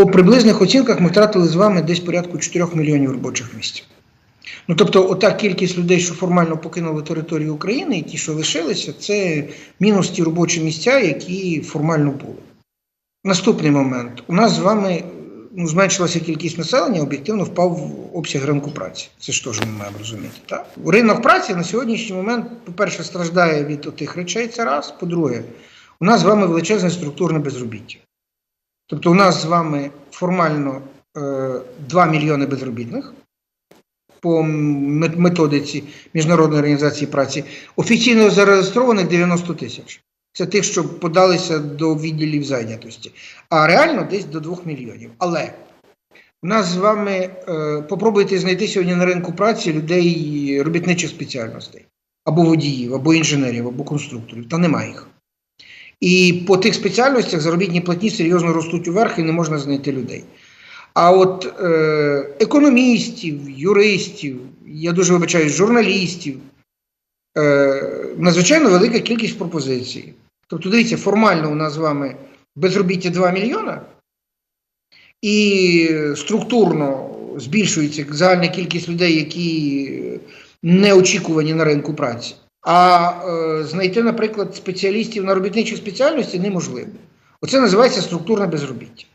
По приблизних оцінках ми втратили з вами десь порядку 4 мільйонів робочих місць. Ну тобто, ота кількість людей, що формально покинули територію України, і ті, що лишилися, це мінус ті робочі місця, які формально були. Наступний момент. У нас з вами ну, зменшилася кількість населення, об'єктивно впав обсяг ринку праці. Це ж теж ми маємо розуміти. Так? Ринок праці на сьогоднішній момент, по-перше, страждає від тих речей, це раз. По-друге, у нас з вами величезне структурне безробіття. Тобто, у нас з вами формально е, 2 мільйони безробітних по методиці Міжнародної організації праці, офіційно зареєстрованих 90 тисяч. Це тих, що подалися до відділів зайнятості. А реально десь до 2 мільйонів. Але у нас з вами е, попробуйте знайти сьогодні на ринку праці людей робітничих спеціальностей, або водіїв, або інженерів, або конструкторів. Та немає їх. І по тих спеціальностях заробітні платні серйозно ростуть уверх і не можна знайти людей. А от е, економістів, юристів, я дуже вибачаюсь, журналістів, е, надзвичайно велика кількість пропозицій. Тобто, дивіться, формально у нас з вами безробіття 2 мільйона, і структурно збільшується загальна кількість людей, які не очікувані на ринку праці. А е, знайти, наприклад, спеціалістів на робітничих спеціальності неможливо. Оце називається структурне безробіття.